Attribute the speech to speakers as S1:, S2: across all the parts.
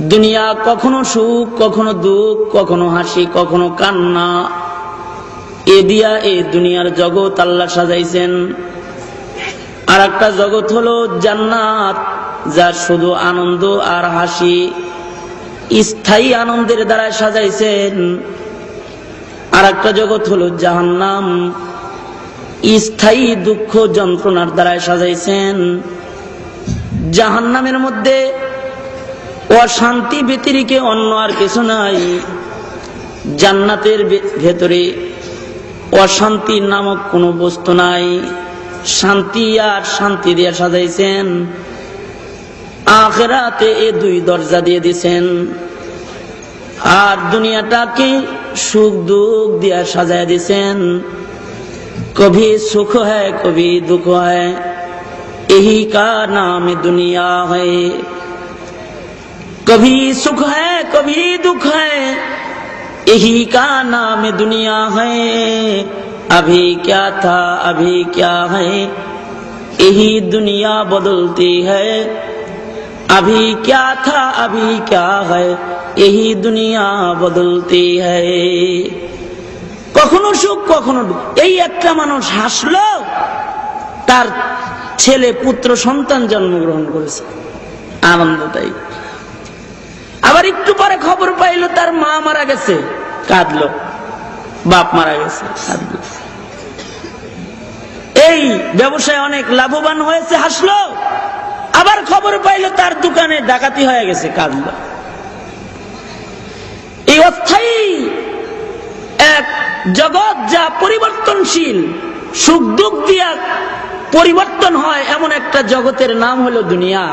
S1: দুনিয়া কখনো সুখ, কখনো দুঃখ, কখনো হাসি, কখনো কান্না। এ দিয়া এ দুনিয়ার জগৎ আল্লাহ সাজাইছেন। আর একটা জগৎ হলো জান্নাত, যা শুধু আনন্দ আর হাসি। স্থায়ী আনন্দের দ্বারা সাজাইছেন। আর একটা জগৎ হলো জাহান্নাম, স্থায়ী দুঃখ যন্ত্রণার দ্বারায় সাজাইছেন। জাহান্নামের মধ্যে অশান্তি ব্যতিরিকে অন্য আর কিছু নাই। জান্নাতের ভেতরে অশান্তি নামক কোনো বস্তু নাই। শান্তি আর শান্তি দিয়ে সাজাইছেন। আখেরাতে এ দুই দরজা দিয়ে দিছেন। আর দুনিয়াটাকে সুখ দুঃখ দিয়া সাজাই দিছেন। কবি সুখ হয়, কবি দুঃখ হয়। এই কা নাম দুনিয়া হয়। कभी सुख है कभी दुख है यही का नाम दुनिया है अभी क्या था अभी क्या है यही दुनिया बदलती है अभी क्या था अभी क्या है यही दुनिया बदलती है কখনো সুখ কখনো দুঃখ। এই একটা মানুষ হাসলো তার ছেলে পুত্র সন্তান জন্মগ্রহণ করেছে আনন্দ তাই আবার একটু পরে খবর পাইলো, তার মা মারা গেছে। কাঁদলো। বাপ মারা গেছে, কাঁদলো। এই ব্যবসায় অনেক লাভবান হয়েছে, হাসলো। আবার খবর পাইলো, তার দোকানে ডাকাতি হয়ে গেছে, কাঁদলো। এই অস্থায়ী এক জগৎ যা পরিবর্তনশীল সুখ দুঃখ দিয়া পরিবর্তন হয়, এমন একটা জগতের নাম হলো দুনিয়া।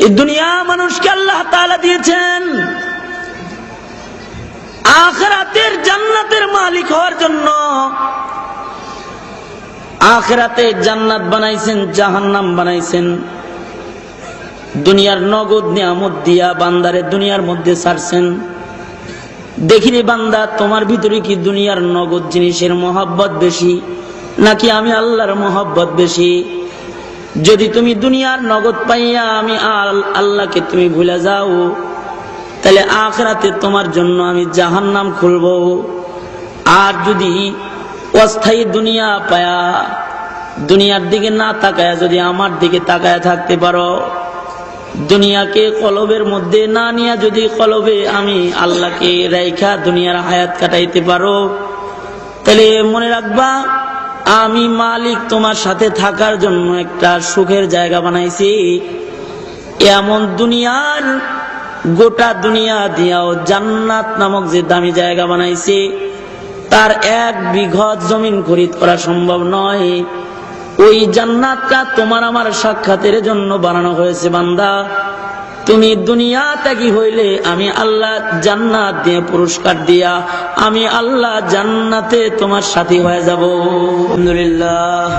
S1: এই দুনিয়া মানুষকে আল্লাহ তাআলা দিয়েছেন। আখরাতের জান্নাতের মালিক হওয়ার জন্য আখরাতে জান্নাত বানাইছেন, জাহান্নাম বানাইছেন। দুনিয়ার নগদ নিয়ামত দিয়া বান্দারে দুনিয়ার মধ্যে ছাড়ছেন। দেখিনি বান্দা, তোমার ভিতরে কি দুনিয়ার নগদ জিনিসের মহাব্বত বেশি, নাকি আমি আল্লাহর মহাব্বত বেশি? যদি তুমি দুনিয়ার নগদ পাইয়া আমি আল- আল্লাহকে তুমি ভুলে যাও, তাহলে আখরাতে তোমার জন্য আমি জাহান্নাম খুলব। আর যদি অস্থায়ী দুনিয়া পায়া, দুনিয়ার দিকে না তাকায়া যদি আমার দিকে তাকায়া থাকতে পারো, দুনিয়াকে কলবের মধ্যে না নিয়ে যদি কলবে আমি আল্লাহকে রেখা দুনিয়ার হায়াত কাটাইতে পারো, তাহলে মনে রাখবা আমি মালিক তোমার সাথে থাকার জন্য একটা সুখের জায়গা বানাইছি। এমন দুনিয়ার, গোটা দুনিয়া দিয়াও জান্নাত নামক যে দামি জায়গা বানাইছি, তার এক বিঘত জমিন খরিদ করা সম্ভব নয়। ওই জান্নাতটা তোমার আমার সাক্ষাতের জন্য বানানো হয়েছে, বান্দা। তুমি দুনিয়া ত্যাগী হইলে আমি আল্লাহ জান্নাত দিয়ে পুরস্কার দিয়া আমি আল্লাহ জান্নাতে তোমার সাথী হয়ে যাব আলহামদুলিল্লাহ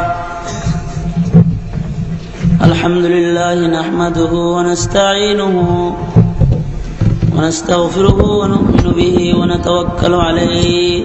S1: আলহামদুলিল্লাহ نحمده ونستعينه ونستغفره ونؤمن به ونتوكل عليه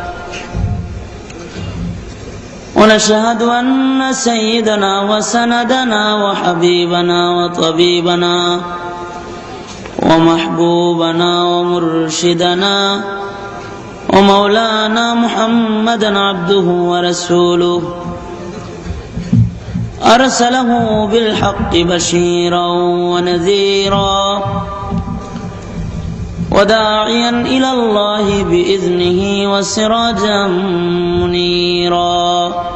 S1: ونشهد أن سيدنا وسندنا وحبيبنا وطبيبنا ومحبوبنا ومرشدنا ومولانا محمدا عبده ورسوله. أرسله بالحق بشيرا ونذيرا وداعيا إلى الله بإذنه وسراجا منيرا.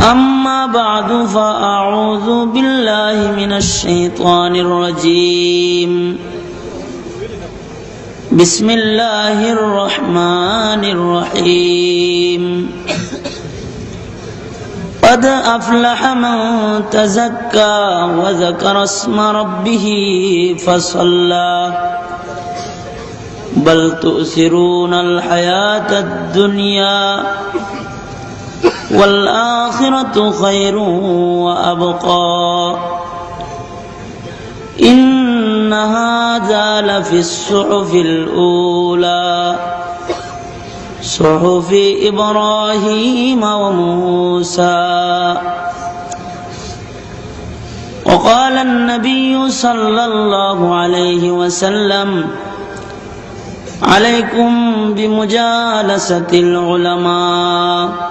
S1: أما بعد فأعوذ بالله من الشيطان الرجيم. بسم الله الرحمن الرحيم. قد أفلح من تزكى وذكر اسم ربه فصلى. بل تؤثرون الحياة الدنيا. والآخرة خير وأبقى. إن هذا لفي الصحف الأولى. صحف إبراهيم وموسى. وقال النبي صلى الله عليه وسلم عليكم بمجالسة العلماء.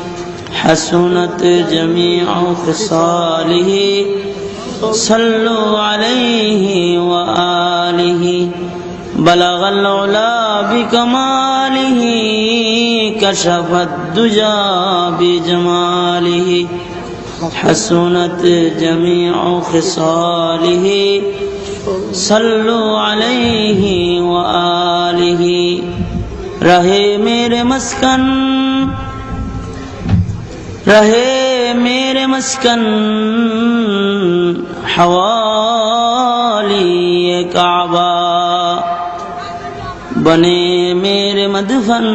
S1: حسنت جمیع خصاله. صلوا علیہ وآلہ بلغ العلا بکمالہ کشف الدجا بجمالہ حسنت جمیع خصالہ صلوا علیہ وآلہ رہے میرے مسکن رہے میرے مسکن حوالی کعبہ۔ بنے میرے مدفن،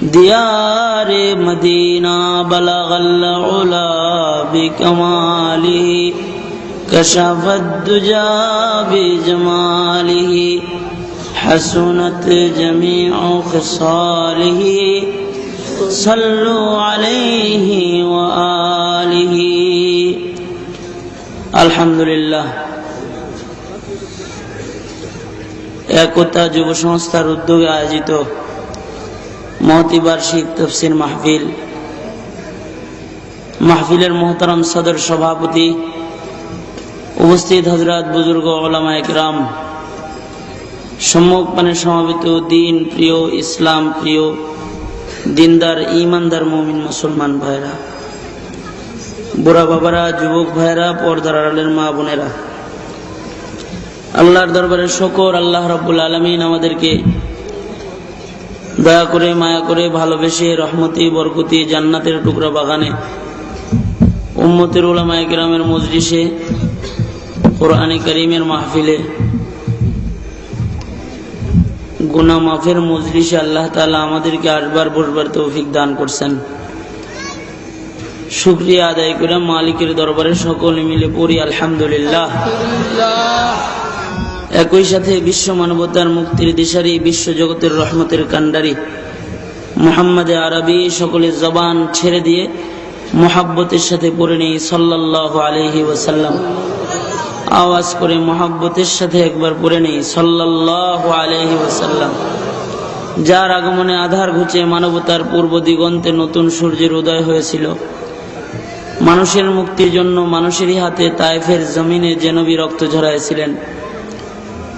S1: دیار مدینہ، بلغ العلا بکمالی كشف الدجى بجماله حسنت جميع خصاله صلوا عليه وآله الحمد لله একতা যুব সংস্থার উদ্যোগে আয়োজিত মহতি বার্ষিক তফসির মাহফিল মাহফিলের মোহতারাম সদর সভাপতি উপস্থিত হজরত বুজুর্গ ওলামা একরাম সম্মুখ পানে সমাবেত দিন প্রিয় ইসলাম প্রিয় দিনদার ইমানদার মমিন মুসলমান ভাইরা, বুড়া বাবারা, যুবক ভাইরা, পর্দার আড়ালের মা বোনেরা, আল্লাহর দরবারে শকর, আল্লাহ রব্বুল আলমিন আমাদেরকে দয়া করে, মায়া করে ভালোবেসে, রহমতি, বরকতি জান্নাতের টুকরা বাগানে, উম্মতের ওলামায় গ্রামের মজলিসে, কোরআনে করিমের মাহফিলে গুনা মাফের মজলিসে আল্লাহ তালা আমাদেরকে আসবার বসবার তৌফিক দান করছেন। শুক্রিয়া আদায় করে মালিকের দরবারে সকলে মিলে পড়ি, আলহামদুলিল্লাহ। একই সাথে বিশ্ব মানবতার মুক্তির দিশারি, বিশ্ব জগতের রহমতের কান্ডারি মোহাম্মদে আরবি সকলের জবান ছেড়ে দিয়ে মোহাব্বতের সাথে পড়ে নেই সাল্লাহ আলহি ওসাল্লাম আওয়াজ করে মোহাব্বতের সাথে একবার পড়ে নেই। সাল্লাহ ওসাল্লাম যার আগমনে আধার ঘুচে মানবতার পূর্ব দিগন্তে নতুন সূর্যের উদয় হয়েছিল। মানুষের মুক্তির জন্য মানুষেরই হাতে তায়েফের জমিনে জেনবি রক্ত ঝরাইছিলেন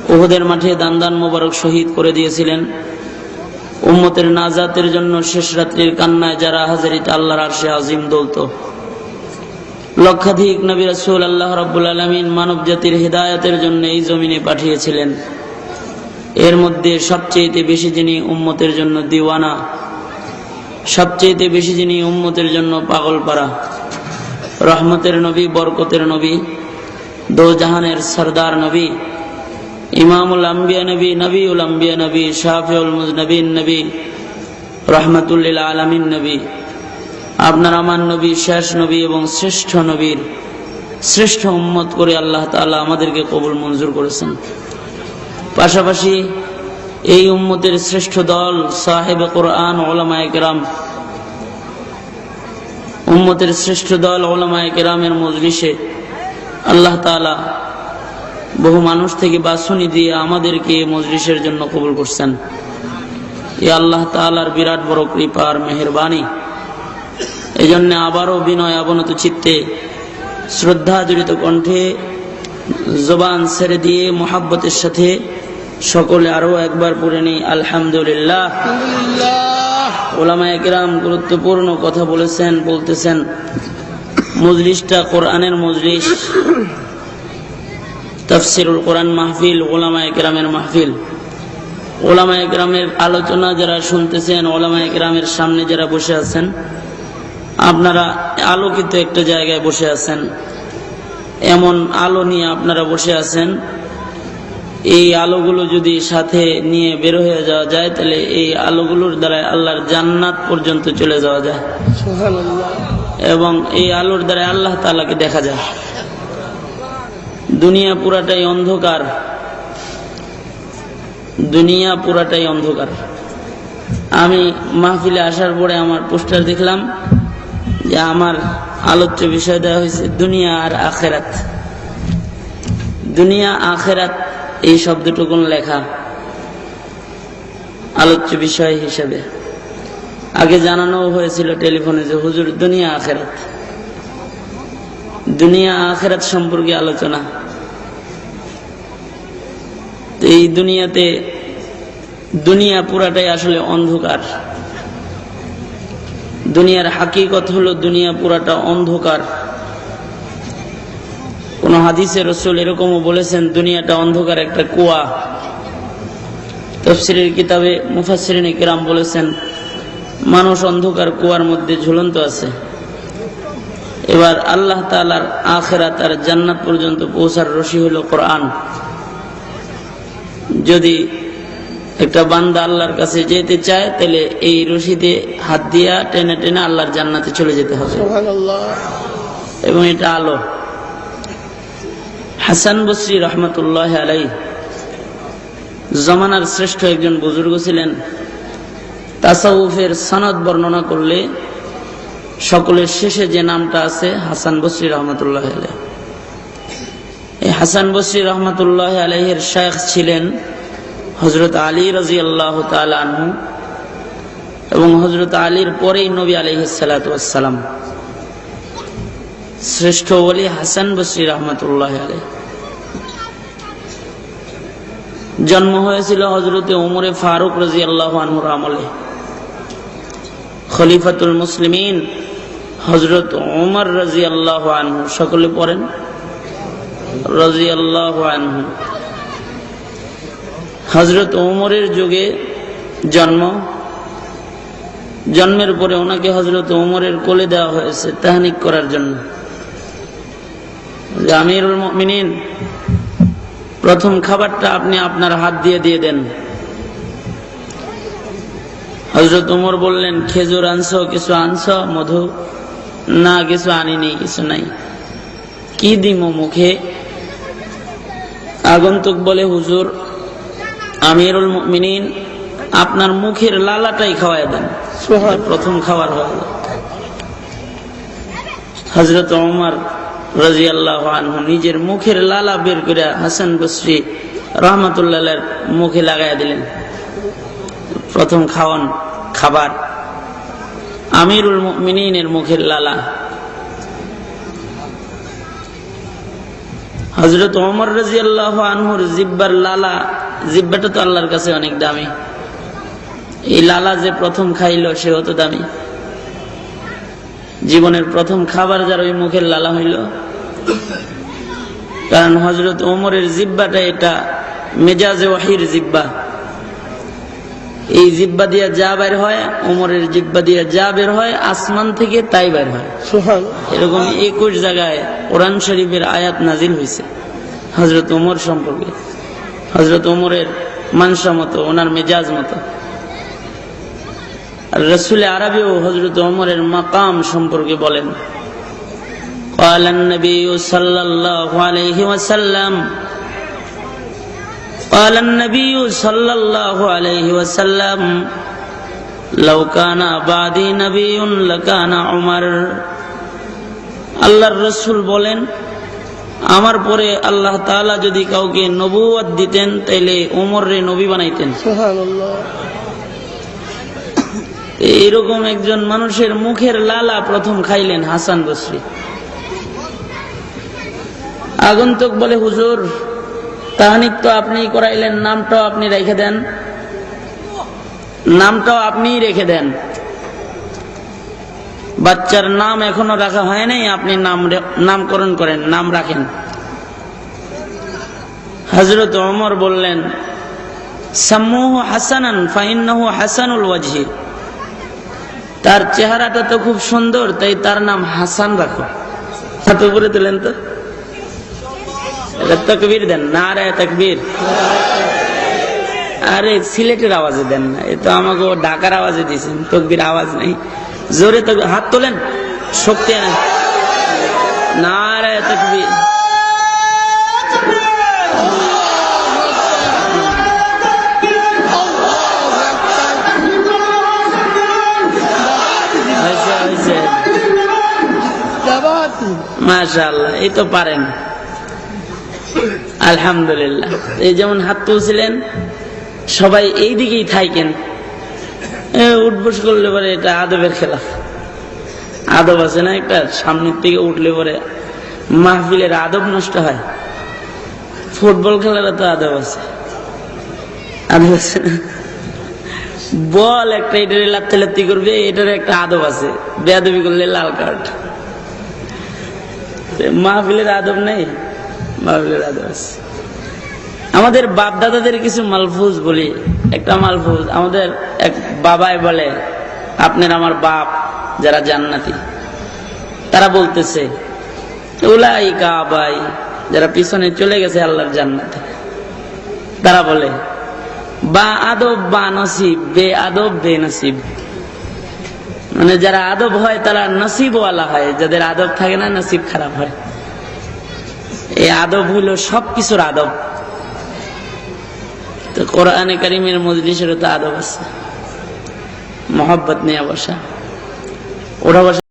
S1: ওহদের মাঠে দান দান মোবারক শহীদ করে দিয়েছিলেন। উম্মতের নাজাতের জন্য শেষ রাত্রির কান্নায় যারা হাজারিতে আল্লাহর আরশে আজিম দলত। লক্ষাধিক নবী রাসূল আল্লাহ রাব্বুল আলামিন মানব জাতির হিদায়াতের জন্য এই জমিনে পাঠিয়েছিলেন। এর মধ্যে সবচেয়ে বেশি যিনি উম্মতের জন্য দিওয়ানা সবচেয়ে বেশি যিনি উম্মতের জন্য পাগল পারা রহমতের নবী, বরকতের নবী দো জাহানের সরদার নবী, ইমামুল আম্বিয়া নবী, নবীউল আম্বিয়া নবী, শাফিউল মুজনবীন নবী রহমাতুল্লিল আলমিন নবী আপনার আমার নবী, শেষ নবী এবং শ্রেষ্ঠ নবীর শ্রেষ্ঠ উম্মত করে আল্লাহ তাআলা আমাদেরকে কবুল মঞ্জুর করেছেন। পাশাপাশি এই উম্মতের শ্রেষ্ঠ দল সাহেব কোরআন ওলামা একরাম উম্মতের শ্রেষ্ঠ দল ওলামা একরামের মজলিসে আল্লাহ তাআলা বহু মানুষ থেকে বাসুনি দিয়ে আমাদেরকে মজলিসের জন্য কবুল করছেন। এ আল্লাহ তাআলার বিরাট বড় কৃপা আর মেহরবানি। এই জন্য আবারও বিনয় অবনত চিত্তে শ্রদ্ধা জড়িত কণ্ঠে জবান ছেড়ে দিয়ে মোহাব্বতের সাথে সকলে আরও একবার পড়ে নেই আলহামদুলিল্লাহ। ওলামা একরাম গুরুত্বপূর্ণ কথা বলেছেন বলতেছেন মজলিসটা কোরআনের মজলিস। তফসিরুল কোরআন মাহফিল ওলামা একরামের মাহফিল। ওলামা একরামের আলোচনা যারা শুনতেছেন ওলামা একরামের সামনে যারা বসে আছেন আপনারা আলোকিত একটা জায়গায় বসে আছেন। এমন আলো নিয়ে আপনারা বসে আছেন। এই আলোগুলো যদি সাথে নিয়ে বের হয়ে যাওয়া যায় তাহলে এই আলোগুলোর দ্বারা আল্লাহর জান্নাত পর্যন্ত চলে যাওয়া যায়। এবং এই আলোর দ্বারা আল্লাহ তাআলাকে দেখা যায়। দুনিয়া পুরাটাই অন্ধকার। দুনিয়া পুরাটাই অন্ধকার। আমি মাহফিলে আসার পরে আমার পোস্টার দেখলাম যে আমার আলোচ্য বিষয় দেওয়া হয়েছে, দুনিয়া আর আখেরাত। দুনিয়া, আখেরাত, এই শব্দটুকুন লেখা আলোচ্য বিষয় হিসেবে। আগে জানানো হয়েছিল টেলিফোনে যে, হুজুর, দুনিয়া, আখেরাত। দুনিয়া, আখেরাত সম্পর্কে আলোচনা। এই দুনিয়াতে দুনিয়া পুরাটাই আসলে অন্ধকার। দুনিয়ার হাকিকত হলো দুনিয়া পুরাটা অন্ধকার। কোন হাদিসে রসুল এরকমও বলেছেন, দুনিয়াটা অন্ধকার একটা কুয়া। তফসিরের কিতাবে মুফাসরিন কিরাম বলেছেন, মানুষ অন্ধকার কুয়ার মধ্যে ঝুলন্ত আছে। এবার আল্লাহ তালার আখেরা তার জান্নাত পর্যন্ত পৌঁছার রশি হলো কোরআন। যদি একটা বান্দা আল্লাহর কাছে যেতে চায় তাহলে এই রশিদে হাত দিয়া টেনে টেনে আল্লাহর জান্নাতে চলে যেতে হবে। এবং এটা আলো। হাসান বসরি রহমতুল্লাহ আলাই জমানার শ্রেষ্ঠ একজন বুজুর্গ ছিলেন। তাসাউফের সনদ বর্ণনা করলে সকলের শেষে যে নামটা আছে হাসান বসরি রহমতুল্লাহ আলাই। এই হাসান বসরি রহমতুল্লাহ আলাইহের শেখ ছিলেন হজরত আলী রাজি আল্লাহ আনহু এবং হজরত আলীর পরেই নবী আলহিসাল্লাম শ্রেষ্ঠ বলি হাসান বসরি রহমতুল্লাহ আলাই জন্ম হয়েছিল হজরতে উমরে ফারুক রাজি আল্লাহ আনহুর আমলে। খলিফাতুল মুসলিমিন হজরত উমর রাজি আল্লাহ আনহু, সকলে পড়েন? রাজি আল্লাহ আনহু। হজরত ওমরের যুগে জন্ম। জন্মের পরে ওনাকে হজরত ওমরের কোলে দেওয়া হয়েছে তাহানিক করার জন্য। আমিরুল মিনিন প্রথম খাবারটা আপনি আপনার হাত দিয়ে দিয়ে দেন। হজরত উমর বললেন, খেজুর আনছ, কিছু আনছ, মধু? না, কিছু আনিনি, কিছু নাই। কি দিম মুখে? আগন্তুক বলে, হুজুর আমিরুল মিনিন আপনার মুখের লালাটাই খাওয়াই দেন। প্রথম খাবার হয়ে গেল হজরত ওমর রাজি আল্লাহ নিজের মুখের লালা বের করে হাসান বসরি রহমতুল্লাহ মুখে লাগাই দিলেন। প্রথম খাওয়ান খাবার। আমিরুল মিনিনের মুখের লালা। হজরত ওমর রাজি আল্লাহ আনহুর জিব্বার লালা, জিব্বাটা তো আল্লাহর কাছে অনেক দামি। এই লালা যে প্রথম খাইল, সেও তো দামি। জীবনের প্রথম খাবার যার ওই মুখের লালা হইল। কারণ হজরত ওমরের জিব্বাটা এটা মেজাজ ওয়াহির জিব্বা। এই জিব্বা দিয়ে যা বের হয় ওমরের জিব্বা দিয়ে যা বের হয় আসমান থেকে তাই বের হয় এরকম একুশ জায়গায় কোরআন শরীফের আয়াত নাজিল হয়েছে হজরত ওমর সম্পর্কে হজরত ওমরের মানসা মতো ওনার মেজাজ মতো রসুল আরবি ও হজরত ওমরের মাকাম সম্পর্কে বলেন قال النبي صلى الله عليه وسلم قال النبي صلى الله عليه وسلم لو كان بعدي نبي لكان عمر আল্লাহর রসুল বলেন আমার পরে আল্লাহ তাআলা যদি কাউকে নবুয়ত দিতেন তাইলে ওমর রে নবী বানাইতেন এইরকম একজন মানুষের মুখের লালা প্রথম খাইলেন হাসান বসরি আগন্তুক বলে হুজুর তাহানিক তো আপনি করাইলেন, নামটাও আপনি রেখে দেন। নামটাও আপনিই রেখে দেন। বাচ্চার নাম এখনও রাখা হয় নাই, আপনি নাম নামকরণ করেন, নাম রাখেন। হজরত ওমর বললেন, সাম্মুহ হাসানান, ফাইন্নাহু হাসানুল ওয়াজহি। তার চেহারাটা তো খুব সুন্দর, তাই তার নাম হাসান রাখো। হাত উপরে তুলেন তো। এটা তকবীর দেন না রে তকবির। আরে সিলেটের আওয়াজে দেন না এ তো আমাকে ঢাকার আওয়াজে দিয়েছেন তকবির আওয়াজ নেই। জোরে তকবীর হাত তোলেন শক্তি আনেন। না রে তকবির মাশাআল্লাহ এই তো পারেন। আলহামদুলিল্লাহ। এই যেমন হাত তুলছিলেন, সবাই এই দিকেই থাকেন। উঠবস করলে পরে এটা আদবের খেলা। আদব আছে না একটা? সামনের থেকে উঠলে পরে মাহফিলের আদব নষ্ট হয়। ফুটবল খেলার তো আদব আছে। আদব আছে? বল একটা এটার লাত্তি লাত্তি করবে এটার একটা আদব আছে। বেয়াদবি করলে লাল কার্ড। মাহফিলের আদব নেই? আমাদের বাপ দাদাদের কিছু মালফুজ বলি। একটা মালফুজ, আমাদের এক বাবাই বলে, আপনার আমার বাপ যারা জান্নাতি। তারা বলতেছে উলাই কাবাই যারা পিছনে চলে গেছে আল্লাহর জান্নাতে। তারা বলে, বা আদব, বা নসিব, বে আদব, বে নসিব। মানে যারা আদব হয়, তারা নসিবওয়ালা হয়। যাদের আদব থাকে না, নসিব খারাপ হয়। এই আদব হইল সবকিছুর আদব। তো কোরআনে কারিমের মজলিসেরও তো আদব আছে। মহব্বত নিয়ে বসা। ওরা